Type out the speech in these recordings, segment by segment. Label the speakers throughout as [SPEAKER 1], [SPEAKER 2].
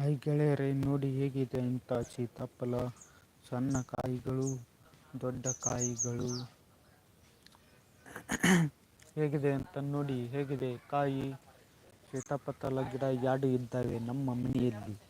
[SPEAKER 1] Hi ಗೆಳೆಯರೆ, ನೋಡಿ ಹೇಗಿದೆ ಅಂತ ಸೀತಾಫಲ ಸಣ್ಣ ಕಾಯಿಗಳು, ದೊಡ್ಡ ಕಾಯಿಗಳು. ಹೇಗಿದೆ ಅಂತ ನೋಡಿ, ಹೇಗಿದೆ ಕಾಯಿ? ಸೀತಾಫಲ ಗಿಡ ಎರಡು ಇದ್ದಾವೆ ನಮ್ಮ ಮನೆಯಲ್ಲಿ?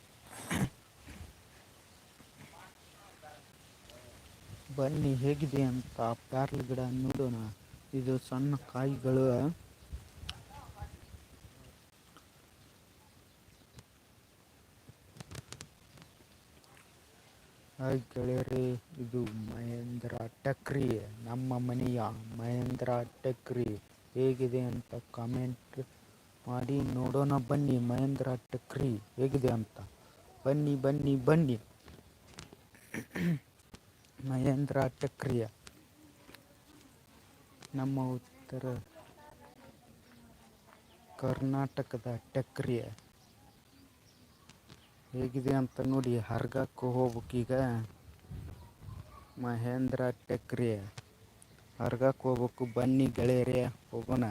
[SPEAKER 1] ಬನ್ನಿ, ಹೇಗಿದೆ ಅಂತ ಪ್ಯಾರ್ಲ್ ಗಿಡ ನೋಡೋಣ. ಇದು ಸಣ್ಣ ಕಾಯಿಗಳು. ಹಾಯ್ ಗೆಳೆಯರಿ, ಇದು ಮಹೇಂದ್ರ ಟಕ್ರಿ, ನಮ್ಮ ಮನೆಯ ಮಹೇಂದ್ರ ಟಕ್ರಿ. ಹೇಗಿದೆ ಅಂತ ಕಾಮೆಂಟ್ ಮಾಡಿ ನೋಡೋಣ ಬನ್ನಿ, ಮಹೇಂದ್ರ ಟಕ್ರಿ ಹೇಗಿದೆ ಅಂತ. ಬನ್ನಿ ಬನ್ನಿ ಬನ್ನಿ. ಮಹೇಂದ್ರ ಚಕ್ರಿಯ. ನಮ್ಮ ಉತ್ತರ ಕರ್ನಾಟಕದ ಟಕ್ರಿಯ ಹೇಗಿದೆ ಅಂತ ನೋಡಿ ಹರ್ಗಕ್ಕೆ ಹೋಗ್ಬೇಕೀಗ ಮಹೇಂದ್ರ ಟಕ್ರಿ ಹರ್ಗಕ್ಕೆ ಹೋಗ್ಬೇಕು ಬನ್ನಿ ಗೆಳೆಯರೇ, ಹೋಗೋಣ.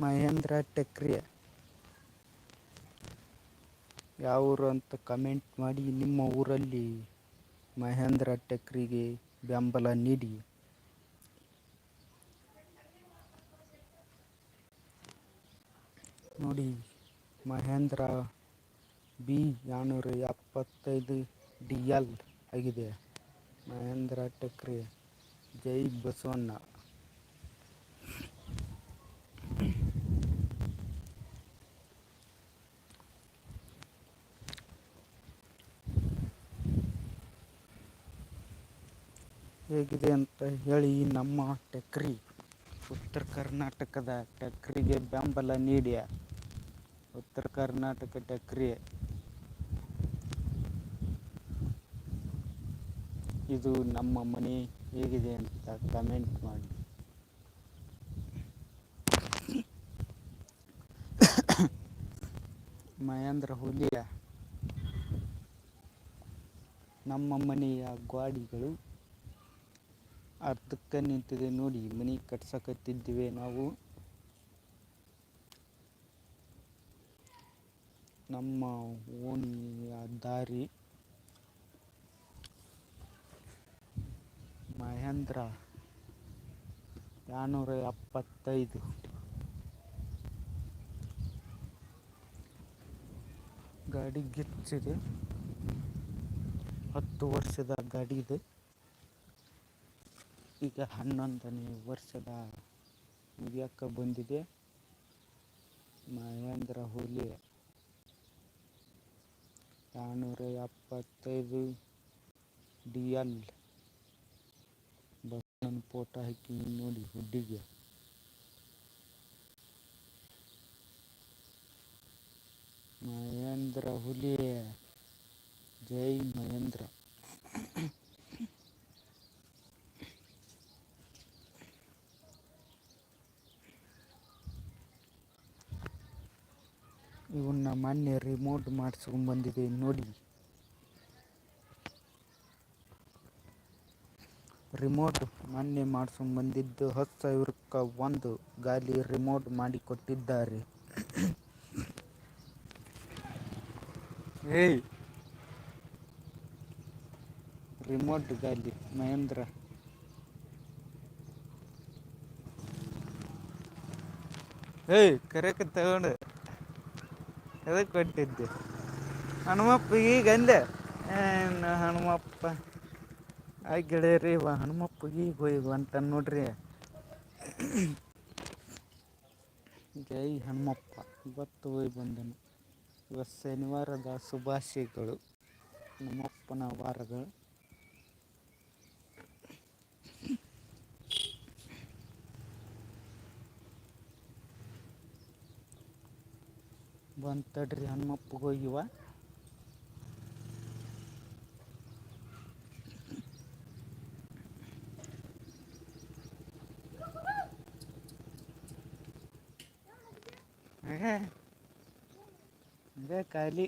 [SPEAKER 1] ಮಹೇಂದ್ರ ಟಕ್ರಿ ಯಾವ ಊರು ಅಂತ ಕಮೆಂಟ್ ಮಾಡಿ ನಿಮ್ಮ ಊರಲ್ಲಿ ಮಹೇಂದ್ರ ಟೆಕ್ರಿಗೆ ಬೆಂಬಲ ನೀಡಿ. ನೋಡಿ, ಮಹೇಂದ್ರ ಬಿ ಏಳ್ನೂರ ಎಪ್ಪತ್ತೈದು ಡಿ ಎಲ್ ಆಗಿದೆ. ಮಹೇಂದ್ರ ಟೆಕ್ರಿ, ಜೈ ಬಸವಣ್ಣ. ಹೇಗಿದೆ ಅಂತ ಹೇಳಿ ನಮ್ಮ ಟೆಕ್ರಿ, ಉತ್ತರ ಕರ್ನಾಟಕದ ಟೆಕ್ರಿಗೆ ಬೆಂಬಲ ನೀಡಿ. ಉತ್ತರ ಕರ್ನಾಟಕ ಟೆಕ್ರಿ. ಇದು ನಮ್ಮ ಮನೆ ಹೇಗಿದೆ ಅಂತ ಕಮೆಂಟ್ ಮಾಡಿ. ಮಹೇಂದ್ರ ಹುಲಿಯ ನಮ್ಮ ಮನೆಯ ಗಾಡಿಗಳು ಅರ್ಧಕ್ಕೆ ನಿಂತಿದೆ. ನೋಡಿ, ಮನೆ ಕಟ್ಸಕತ್ತಿದ್ದೇವೆ ನಾವು. ನಮ್ಮ ಓಣಿಯ ದಾರಿ. ಮಹೇಂದ್ರ ನಾನ್ನೂರ ಎಪ್ಪತ್ತೈದು. ಗಾಡಿ ಗಿಚ್ಚಿದೆ. ಹತ್ತು ವರ್ಷದ ಗಾಡಿ ಇದೆ. ಈಗ ಹನ್ನೊಂದನೇ ವರ್ಷದ ಮುಗಿಯಕ್ಕೆ ಬಂದಿದೆ. ಮಹೇಂದ್ರ ಹುಲಿ ನಾನ್ನೂರ ಎಪ್ಪತ್ತೈದು ಡಿ ಎಲ್ ಬಸ್ಸನ್ನು ಫೋಟೋ ಹಾಕಿ ನೋಡಿ ಹುಡ್ಡಿಗೆ ಮಹೇಂದ್ರ ಹುಲಿ, ಜೈ ಮಹೇಂದ್ರ. ಇವನ್ನ ಮೊನ್ನೆ ರಿಮೋಟ್ ಮಾಡಿಸ್ಕೊಂಡ್ಬಂದಿದೆ, ನೋಡಿ. ರಿಮೋಟ್ ಮೊನ್ನೆ ಮಾಡಿಸ್ಕೊಂಡ್ಬಂದಿದ್ದು ಹತ್ತು ಸಾವಿರಕ್ಕೆ ಒಂದು ಗಾಲಿ ರಿಮೋಟ್ ಮಾಡಿ ಕೊಟ್ಟಿದ್ದಾರೆ ಏಯ್! ರಿಮೋಟ್ ಗಾಲಿ, ಮಹೇಂದ್ರ. ಏಯ್ ಕರೆಕ ತಗೊಂಡು. ಎದಕ್ಕೆ ಕೊಟ್ಟಿದ್ದೆ. ಹನುಮಪ್ಪ, ಈಗ ಅಂದೆ ಹನುಮಪ್ಪ? ಆಯ್ ಗೆಳೆಯರಿ, ಇವ ಹನುಮಪ್ಪ ಈಗ ಹೋಯ್ವ ಅಂತ ನೋಡ್ರಿ. ಜೈ ಹನುಮಪ್ಪ. ಇವತ್ತು ಹೋಗಿ ಬಂದನು. ಇವತ್ತು ಶನಿವಾರದ ಶುಭಾಶಯಗಳು. ನಮ್ಮಪ್ಪನ ವಾರಗಳು. ಬಂದು ತಡ್ರಿ ಹನುಮಪ್ಪಗೆ ಹೋಗಿವ. ಹಂಗೆ ಹಂಗೆ ಖಾಲಿ.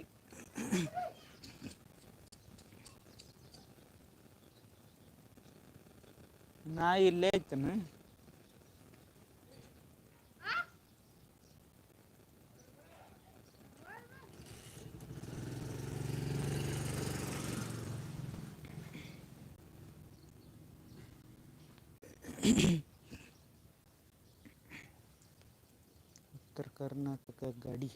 [SPEAKER 1] ನಾಯಿ ಇಲ್ಲೇ ಐತನ? ಉತ್ತರ ಕರ್ನಾಟಕ ಗಾಡಿ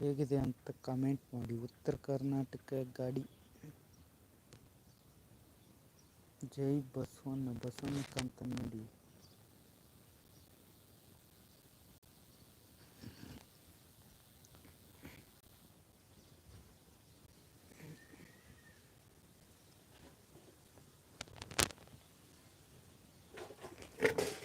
[SPEAKER 1] ಹೇಗಿದೆ ಅಂತ ಕಮೆಂಟ್ ಮಾಡಿ. ಉತ್ತರ ಕರ್ನಾಟಕ ಗಾಡಿ. ಜೈ ಬಸವಣ್ಣ ಬಸವಣ್ಣ ಕಂತ ನೋಡಿ. Thank you.